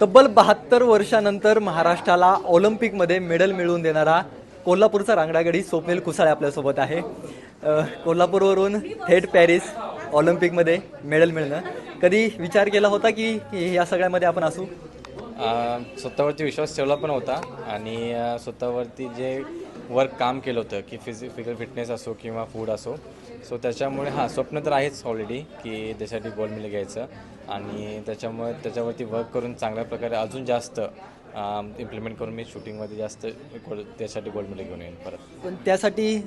तब्बल बहात्तर वर्षानंतर महाराष्ट्राला ऑलिम्पिकमध्ये मेडल मिळवून देणारा कोल्हापूरचा रांगडागडी स्वप्नील कुसाळे आपल्यासोबत आहे. कोल्हापूरवरून थेट पॅरिस ऑलिम्पिकमध्ये मेडल मिळणं. कधी विचार केला होता की या सगळ्यामध्ये आपण असू? स्वतःवरती विश्वास ठेवला पण होता आणि स्वतःवरती जे वर्क काम केलं होतं की फिजिकल फिटनेस असो किंवा फूड असो. सो त्याच्यामुळे हां स्वप्न तर आहेच ऑलरेडी की त्यासाठी गोल्ड मेडल घ्यायचं. आणि त्याच्यामुळे त्याच्यावरती वर्क करून चांगल्या प्रकारे अजून जास्त इम्प्लिमेंट करून मी शूटिंगमध्ये जास्त त्यासाठी गोल्ड मेडल घेऊन येईन परत. पण त्यासाठी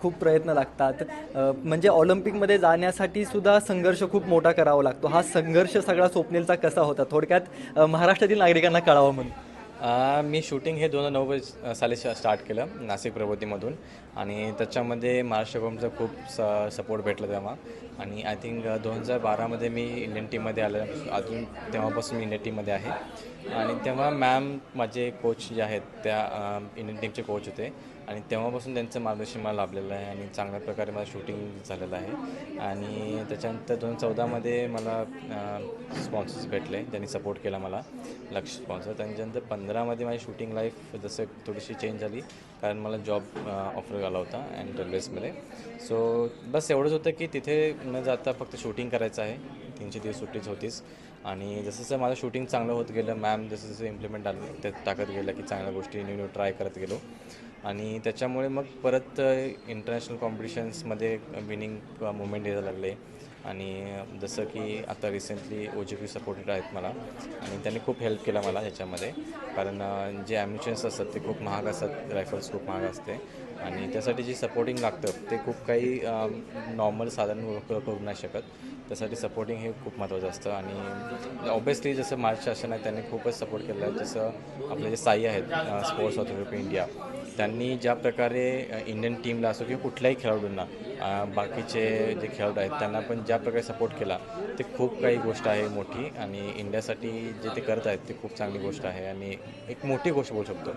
खूप प्रयत्न लागतात. म्हणजे ऑलिम्पिकमध्ये जाण्यासाठी सुद्धा संघर्ष खूप मोठा करावा लागतो. हा संघर्ष सगळा स्वप्नीलचा कसा होता? थोडक्यात महाराष्ट्रातील नागरिकांना कळावा म्हणून. मी शूटिंग हे दोन हजार नऊ साली स्टार्ट केलं नाशिक प्रबोधीमधून आणि त्याच्यामध्ये महाराष्ट्र गव्हर्नमेंटचा खूप स सपोर्ट भेटला तेव्हा. आणि आय थिंक दोन हजार बारामध्ये मी इंडियन टीममध्ये आलं. अजून तेव्हापासून मी इंडियन टीममध्ये आहे. आणि तेव्हा मॅम माझे कोच जे आहेत त्या इंडियन टीमचे कोच होते. आणि तेव्हापासून त्यांचं मार्गदर्शन मला लाभलेलं आहे आणि चांगल्या प्रकारे मला शूटिंग झालेलं आहे. आणि त्याच्यानंतर दोन हजार चौदामध्ये मला स्पॉन्सर्स भेटले. त्यांनी सपोर्ट केला मला लक्ष स्पॉन्सर त्याच्यानंतर पंधरामध्ये माझी शूटिंग लाईफ जसं थोडीशी चेंज झाली कारण मला जॉब ऑफर आला होता अँड रेल्वेजमध्ये सो बस एवढंच होतं की तिथे न जाता फक्त शूटिंग करायचं आहे. तीनशे दिवस सुट्टीच होतीच आणि जसं जसं माझं शूटिंग चांगलं होत गेलं मॅम जसं जसं इम्प्लिमेंट आलं ते टाकत गेलं की चांगल्या गोष्टी न्यू न्यू ट्राय करत गेलो. आणि त्याच्यामुळे मग परत इंटरनॅशनल कॉम्पिटिशन्समध्ये विनिंग मुवमेंट यायला लागले. आणि जसं की आता recently O G P supported आहेत मला. आणि त्यांनी खूप हेल्प केला मला ह्याच्यामध्ये. कारण जे ॲम्युशन्स असतात ते खूप महाग असतात रायफल्स खूप महाग असते. आणि त्यासाठी जे सपोर्टिंग लागतं ते खूप काही नॉर्मल साधारण करू नाही शकत. त्यासाठी सपोर्टिंग हे खूप महत्त्वाचं असतं. आणि ऑब्वियसली जसं महाराष्ट्र शासन आहे त्यांनी खूपच सपोर्ट केला आहे जसं आपले जे साई आहेत स्पोर्ट्स ऑथॉरिटी ऑफ इंडिया त्यांनी ज्या प्रकारे इंडियन टीमला असो किंवा कुठल्याही खेळाडूंना बाकीचे जे खेळाडू आहेत त्यांना पण ज्या प्रकारे सपोर्ट केला ते खूप काही गोष्ट आहे मोठी. आणि इंडियासाठी जे ते करत आहेत ते खूप चांगली गोष्ट आहे. आणि एक मोठी गोष्ट बोलू शकतो.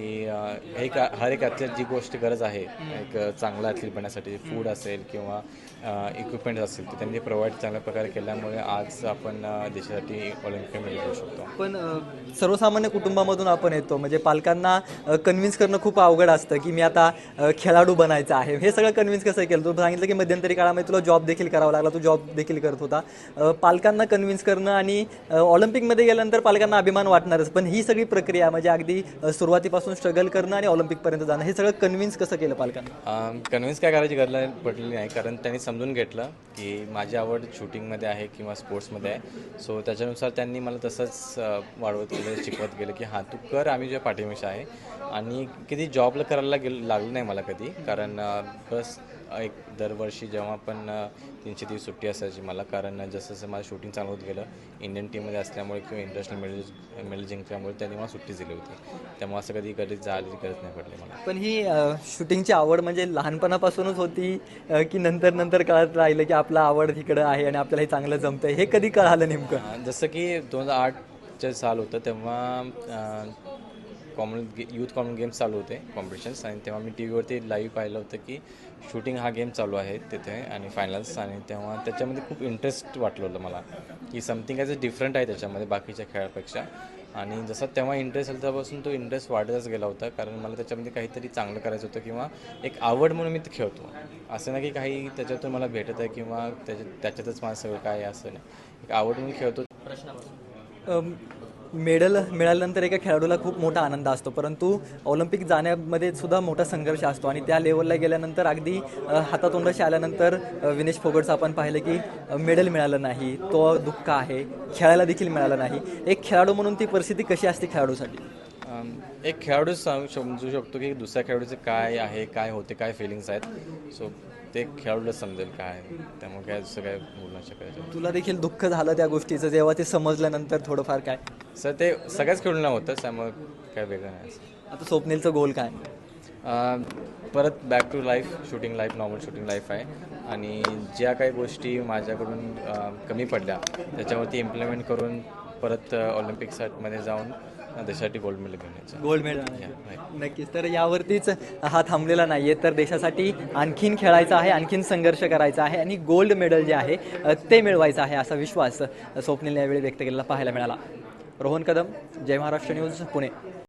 की हे का हर एक ॲथलीट जी गोष्ट गरज आहे एक चांगला ॲथलीट बनण्यासाठी फूड असेल किंवा इक्विपमेंट असेल तर त्यांनी प्रोव्हाइड चांगल्या प्रकारे केल्यामुळे आज आपण देशासाठी ऑलिम्पिक मेडल घेऊ शकतो. पण सर्वसामान्य कुटुंबामधून आपण येतो म्हणजे पालकांना कन्व्हिन्स करणं खूप अवघड असतं की मी आता खेळाडू बनायचं आहे. हे सगळं कन्व्हिन्स कसं केलं? तू सांगितलं की मध्यंतरी काळामध्ये तुला जॉब देखील करावा लागला तू जॉब देखील करत होता. पालकांना कन्व्हिन्स करणं आणि ऑलिम्पिकमध्ये गेल्यानंतर पालकांना अभिमान वाटणारच पण ही सगळी प्रक्रिया म्हणजे अगदी सुरुवातीपासून पासून स्ट्रगल करणं आणि ऑलिम्पिकपर्यंत जाणं हे सगळं कन्व्हिन्स कसं केलं पालकांना? कन्व्हिन्स काय करायची गरज पडलेली नाही. कारण त्यांनी समजून घेतलं की माझी आवड शूटिंगमध्ये आहे किंवा स्पोर्ट्समध्ये आहे. सो त्याच्यानुसार त्यांनी मला तसंच वाढवत गेलं शिकवत गेलं की हां तू कर आम्ही जे पाठीमिशा आहे. आणि किती जॉबला करायला गेलं लागलं नाही मला कधी. कारण बस एक दरवर्षी जेव्हा पण तीनशे दिवस सुट्टी असायची मला कारण जसं जसं माझं शूटिंग चांगलं होत गेलं इंडियन टीममध्ये असल्यामुळे किंवा इंटरनॅशनल मेडल मेडल जिंकल्यामुळे त्यांनी मला सुट्टी दिली होती. त्यामुळे असं कधी कधी जायची गरज नाही पडली मला. पण ही शूटिंगची आवड म्हणजे लहानपणापासूनच होती की नंतर नंतर कळत राहिलं की आपला आवड इकडं आहे आणि आपल्याला हे चांगलं जमतंय? हे कधी कळालं नेमकं? जसं की दोन हजार आठचे साल होतं तेव्हा कॉमन गे यूथ कॉमन गेम्स चालू होते कॉम्पिटिशन्स आणि तेव्हा मी टी व्हीवरती लाईव्ह पाहिलं होतं की शूटिंग हा गेम चालू आहे तिथे आणि फायनल्स आणि तेव्हा त्याच्यामध्ये खूप इंटरेस्ट वाटलं होतं मला की समथिंग ॲज अ डिफरंट आहे त्याच्यामध्ये बाकीच्या खेळापेक्षा. आणि जसा तेव्हा इंटरेस्ट आला तेव्हापासून तो इंटरेस्ट वाढतच गेला होता. कारण मला त्याच्यामध्ये काहीतरी चांगलं करायचं होतं किंवा एक आवड म्हणून मी ते खेळतो. असं नाही की काही त्याच्यातून मला भेटत आहे किंवा त्याच्या त्याच्यातच माझं सगळं काय आहे असं नाही. एक आवड म्हणून खेळतो. अम, मेडल मिळाल्यानंतर एका खेळाडूला खूप मोठा आनंद असतो परंतु ऑलिम्पिक जाण्यामध्ये सुद्धा मोठा संघर्ष असतो आणि त्या लेवलला गेल्यानंतर अगदी हातातोंडाशी आल्यानंतर विनेश फोगटचं आपण पाहिलं की मेडल मिळालं नाही तो दुःख आहे खेळायला देखील मिळालं नाही. एक खेळाडू म्हणून ती परिस्थिती कशी असते खेळाडूसाठी? एक खेळाडू सांगू समजू शकतो की दुसऱ्या खेळाडूचे काय आहे काय होते काय फिलिंग्स आहेत. सो ते खेळाडूला समजेल काय त्यामुळे काय दुसरं काय बोलू नाही शकायचं तुला देखील दुःख झालं त्या गोष्टीचं जेव्हा ते समजल्यानंतर थोडंफार काय? सर ते सगळ्याच खेळूला होतं त्यामुळे काय वेगळं नाही. असं आता स्वप्नीलचं गोल काय? अं, परत back to life shooting life normal shooting life आहे. आणि ज्या काही गोष्टी माझ्याकडून अं, कमी पडल्या त्याच्यावरती इम्प्लिमेंट करून परत ऑलिम्पिकसाठी जाऊन देशासाठी गोल्ड मेडल घेऊन यायचं गोल्ड मेडल. नक्कीच. तर यावरतीच हा थांबलेला नाहीये. तर देशासाठी आणखीन खेळायचं आहे आणखीन संघर्ष करायचा आहे आणि गोल्ड मेडल जे आहे ते मिळवायचं आहे असा विश्वास स्वप्नीलने यावेळी व्यक्त केलेला पाहायला मिळाला. रोहन कदम जय महाराष्ट्र न्यूज पुणे.